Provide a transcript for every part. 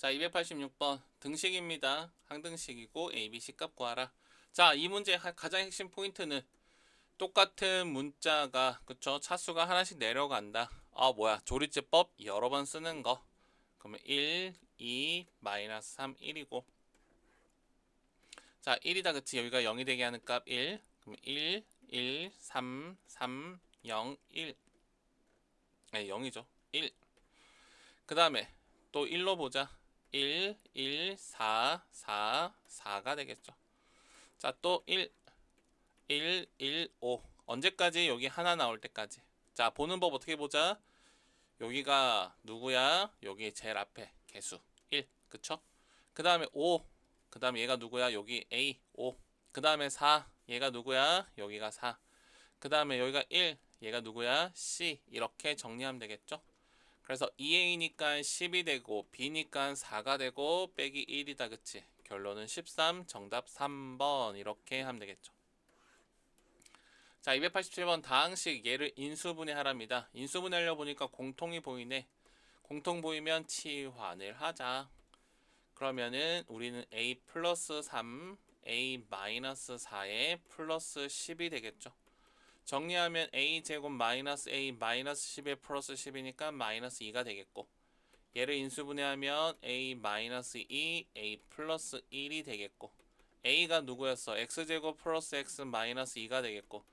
자, 286번 등식입니다. 항등식이고 A, B, C 값 구하라. 자, 이 문제 의 가장 핵심 포인트는 똑같은 문자가 그쵸? 차수가 하나씩 내려간다. 아, 뭐야? 조리제법 여러 번 쓰는 거. 그러면 1, 2, 마이너스 3, 1이고 자, 1이다 그치? 여기가 0이 되게 하는 값 1. 그럼 1, 1, 3, 3, 0, 1. 네, 0이죠. 1. 그 다음에 또 1로 보자. 1, 1, 4, 4, 4가 되겠죠. 자, 또 1, 1, 1, 5. 언제까지? 여기 하나 나올 때까지. 자, 보는 법 어떻게 보자? 여기가 누구야? 여기 제일 앞에 개수 1. 그쵸? 그 다음에 5. 그 다음에 얘가 누구야? 여기 A, 5. 그 다음에 4. 얘가 누구야? 여기가 4. 그 다음에 여기가 1. 얘가 누구야? C. 이렇게 정리하면 되겠죠? 그래서 2A니까 10이 되고 B니까 4가 되고 빼기 1이다 그치? 결론은 13 정답 3번 이렇게 하면 되겠죠. 자 287번 다항식 얘를 인수분해 하랍니다. 인수분해하려 보니까 공통이 보이네. 공통 보이면 치환을 하자. 그러면은 우리는 A 플러스 3 A 마이너스 4에 플러스 10이 되겠죠. 정리하면 a 제곱 마이너스 a 마이너스 10에 플러스 10이니까 마이너스 2가 되겠고 얘를 인수분해하면 a 마이너스 2 a 플러스 1이 되겠고 a가 누구였어? x제곱 플러스 x 마이너스 2가 되겠고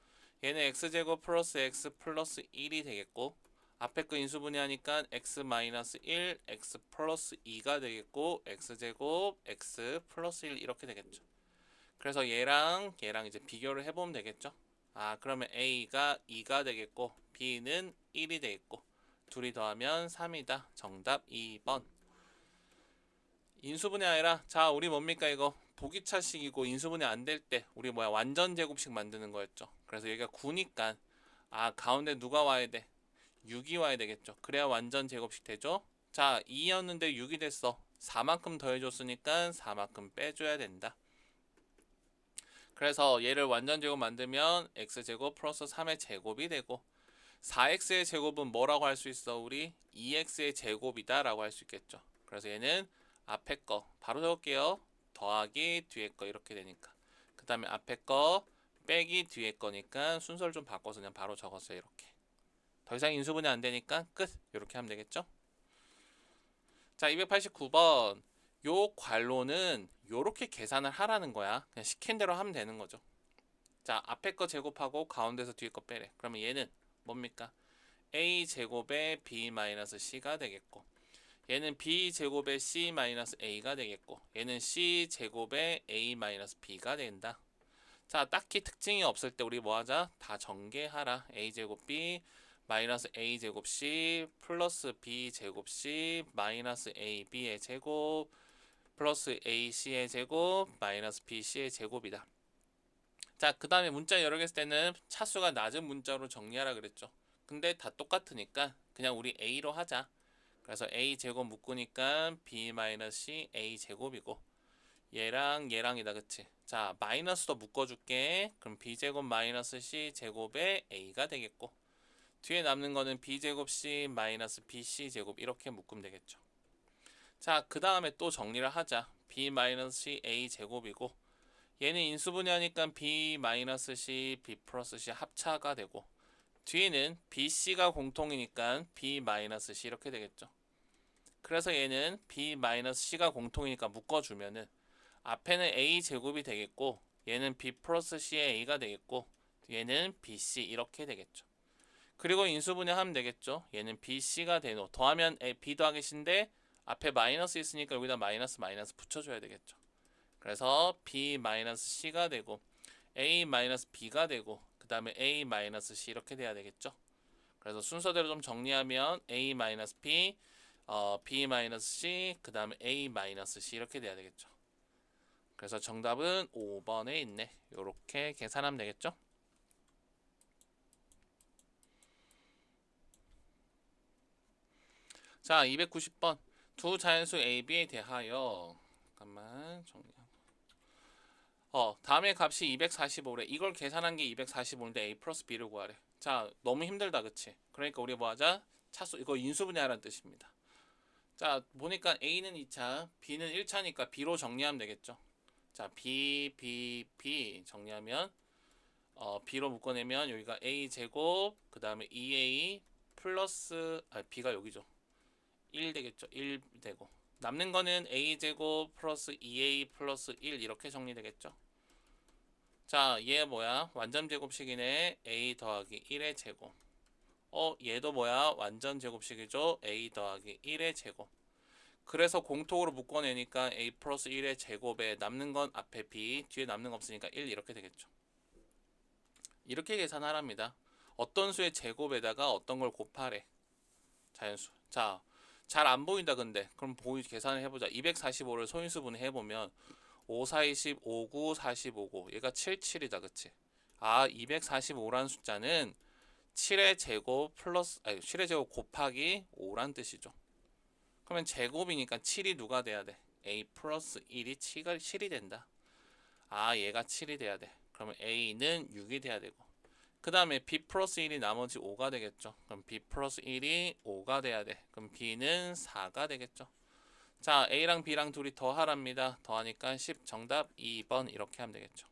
얘는 x제곱 플러스 x 플러스 1이 되겠고 앞에 거 인수분해하니까 x 마이너스 1 x 플러스 2가 되겠고 x제곱 x 플러스 1 이렇게 되겠죠 그래서 얘랑 얘랑 이제 비교를 해보면 되겠죠 아 그러면 A가 2가 되겠고 B는 1이 되겠고 둘이 더하면 3이다. 정답 2번. 인수분해 아니라 자 우리 뭡니까 이거 보기차식이고 인수분해 안 될 때 우리 뭐야 완전 제곱식 만드는 거였죠. 그래서 여기가 9니까 아 가운데 누가 와야 돼? 6이 와야 되겠죠. 그래야 완전 제곱식 되죠. 자 2였는데 6이 됐어. 4만큼 더해줬으니까 4만큼 빼줘야 된다. 그래서 얘를 완전 제곱 만들면 x제곱 플러스 3의 제곱이 되고 4x의 제곱은 뭐라고 할 수 있어? 우리 2x의 제곱이다 라고 할 수 있겠죠. 그래서 얘는 앞에 거 바로 적을게요. 더하기 뒤에 거 이렇게 되니까 그 다음에 앞에 거 빼기 뒤에 거니까 순서를 좀 바꿔서 그냥 바로 적었어요. 이렇게 더 이상 인수분해 안 되니까 끝 이렇게 하면 되겠죠. 자 289번 요 괄호는 요렇게 계산을 하라는 거야. 그냥 시킨 대로 하면 되는 거죠. 자, 앞에 거 제곱하고 가운데서 뒤에 거 빼래. 그러면 얘는 뭡니까? a 제곱에 b 마이너스 c가 되겠고 얘는 b 제곱에 c 마이너스 a가 되겠고 얘는 c 제곱에 a 마이너스 b가 된다. 자, 딱히 특징이 없을 때 우리 뭐 하자? 다 전개하라. a 제곱 b 마이너스 a 제곱 c 플러스 b 제곱 c 마이너스 a b의 제곱 플러스 AC의 제곱 마이너스 BC의 제곱이다. 자, 그 다음에 문자 여러 개쓸 때는 차수가 낮은 문자로 정리하라 그랬죠. 근데 다 똑같으니까 그냥 우리 A로 하자. 그래서 A 제곱 묶으니까 B 마이너스 C A 제곱이고 얘랑 얘랑이다 그치? 자, 마이너스도 묶어줄게. 그럼 B 제곱 마이너스 C 제곱에 A가 되겠고 뒤에 남는 거는 B 제곱 C 마이너스 BC 제곱 이렇게 묶으면 되겠죠. 자, 그 다음에 또 정리를 하자. b-c a 제곱이고 얘는 인수분해하니까 b-c b 플러스 c 합차가 되고 뒤에는 bc가 공통이니까 b-c 이렇게 되겠죠. 그래서 얘는 b-c가 공통이니까 묶어주면은 앞에는 a 제곱이 되겠고 얘는 b 플러스 c의 a가 되겠고 얘는 bc 이렇게 되겠죠. 그리고 인수분해하면 되겠죠. 얘는 bc가 되노 더하면 a, b 더하기 c인데 앞에 마이너스 있으니까 여기다 마이너스 마이너스 붙여줘야 되겠죠. 그래서 b 마이너스 c가 되고 a 마이너스 b가 되고 그 다음에 a 마이너스 c 이렇게 돼야 되겠죠. 그래서 순서대로 좀 정리하면 a 마이너스 b, 어, b 마이너스 c, 그 다음에 a 마이너스 c 이렇게 돼야 되겠죠. 그래서 정답은 5번에 있네. 이렇게 계산하면 되겠죠. 자, 290번. 두 자연수 A, B에 대하여. 잠깐만 정리하고 어 다음의 값이 245래. 이걸 계산한 게 245인데 A 플러스 B를 구하래. 자 너무 힘들다 그치? 그러니까 우리 뭐 하자? 차수 이거 인수분해하라는 뜻입니다. 자, 보니까 A는 2차, B는 1차니까 B로 정리하면 되겠죠. 자, B, B, B 정리하면 어, B로 묶어내면 여기가 A 제곱, 그 다음에 2A 플러스, 아, B가 여기죠. 1 되겠죠. 1 되고. 남는 거는 A 제곱 플러스 2A 플러스 1 이렇게 정리되겠죠. 자, 얘 뭐야? 완전 제곱식이네. A 더하기 1의 제곱. 어, 얘도 뭐야? 완전 제곱식이죠. A 더하기 1의 제곱. 그래서 공통으로 묶어내니까 A 플러스 1의 제곱에 남는 건 앞에 B, 뒤에 남는 거 없으니까 1 이렇게 되겠죠. 이렇게 계산하랍니다. 어떤 수의 제곱에다가 어떤 걸 곱하래. 자연수. 자, 잘 안 보인다 근데. 그럼 보이 계산을 해보자. 245를 소인수분해 해보면 5, 4, 20, 5, 9, 40, 5, 9. 얘가 7, 7이다 그치? 아, 245라는 숫자는 7의 제곱 플러스 아니 7의 제곱 곱하기 5란 뜻이죠. 그러면 제곱이니까 7이 누가 돼야 돼? a 플러스 1이 7이 7이 된다. 아 얘가 7이 돼야 돼. 그러면 a는 6이 돼야 되고 그 다음에 b 플러스 1이 나머지 5가 되겠죠. 그럼 b 플러스 1이 5가 돼야 돼. 그럼 b는 4가 되겠죠. 자 a랑 b랑 둘이 더하랍니다. 더하니까 10 정답 2번 이렇게 하면 되겠죠.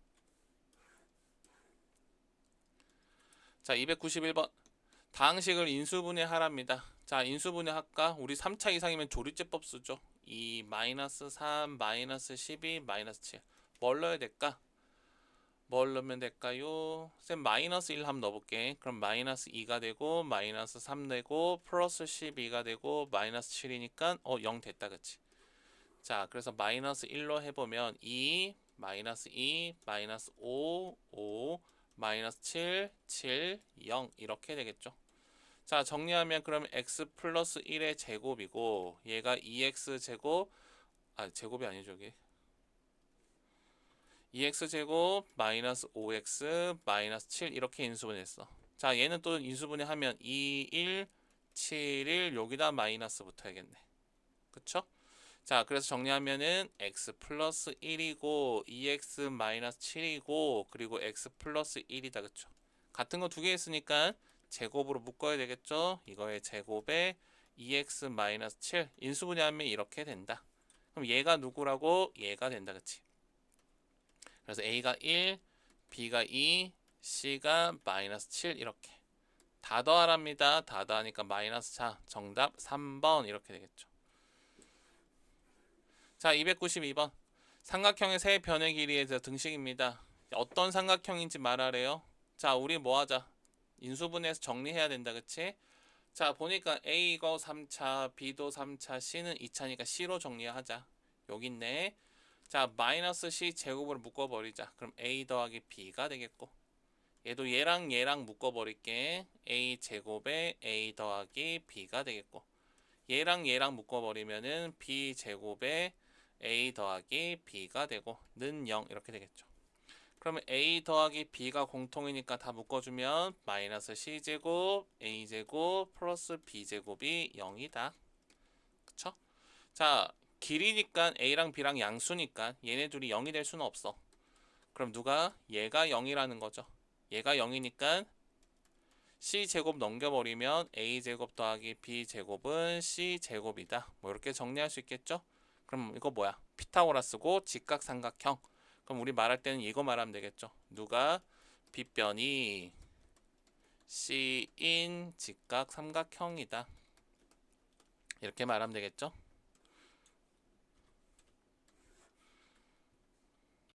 자, 291번. 다항식을 인수분해하랍니다. 자, 인수분해 할까? 우리 3차 이상이면 조리제법 쓰죠. 2 마이너스 3 마이너스 12 마이너스 7. 뭘 넣어야 될까? 뭘 넣으면 될까요? 쌤 마이너스 1 한번 넣어볼게. 그럼 마이너스 2가 되고 마이너스 3 되고 플러스 12가 되고 마이너스 7이니까 어 0 됐다 그치? 자, 그래서 마이너스 1로 해보면 2 마이너스 2 마이너스 5 5 마이너스 7, 7, 0 이렇게 되겠죠. 자 정리하면 그러면 x 플러스 1의 제곱이고 얘가 2x 제곱 아 제곱이 아니죠 여기 2x 제곱 마이너스 5x 마이너스 7 이렇게 인수분했어. 자 얘는 또 인수분해하면 2, 1, 7, 1 여기다 마이너스 붙어야겠네. 그쵸? 자, 그래서 정리하면은 x 플러스 1이고 2x 마이너스 7이고 그리고 x 플러스 1이다. 그쵸? 같은 거 두 개 있으니까 제곱으로 묶어야 되겠죠? 이거의 제곱에 2x 마이너스 7 인수분해하면 이렇게 된다. 그럼 얘가 누구라고? 얘가 된다. 그치? 그래서 a가 1, b가 2, c가 마이너스 7 이렇게 다 더하랍니다. 다 더하니까 마이너스 4 정답 3번 이렇게 되겠죠. 자, 292번. 삼각형의 세 변의 길이에 대해서 등식입니다. 어떤 삼각형인지 말하래요. 자, 우리 뭐 하자? 인수분해해서 정리해야 된다. 그치? 자, 보니까 A가 3차, B도 3차, C는 2차니까 C로 정리하자. 여기 있네. 자, 마이너스 C 제곱으로 묶어버리자. 그럼 A 더하기 B가 되겠고. 얘도 얘랑 얘랑 묶어버릴게. A 제곱에 A 더하기 B가 되겠고. 얘랑 얘랑 묶어버리면은 B 제곱에 a 더하기 b가 되고 는 0 이렇게 되겠죠. 그러면 a 더하기 b가 공통이니까 다 묶어주면 마이너스 c제곱 a제곱 플러스 b제곱이 0이다. 그쵸? 자 길이니까 a랑 b랑 양수니까 얘네 둘이 0이 될 수는 없어. 그럼 누가? 얘가 0이라는 거죠. 얘가 0이니까 c제곱 넘겨버리면 a제곱 더하기 b제곱은 c제곱이다. 뭐 이렇게 정리할 수 있겠죠? 그럼 이거 뭐야? 피타고라스고 직각삼각형. 그럼 우리 말할 때는 이거 말하면 되겠죠. 누가 빗변이 C인 직각삼각형이다. 이렇게 말하면 되겠죠.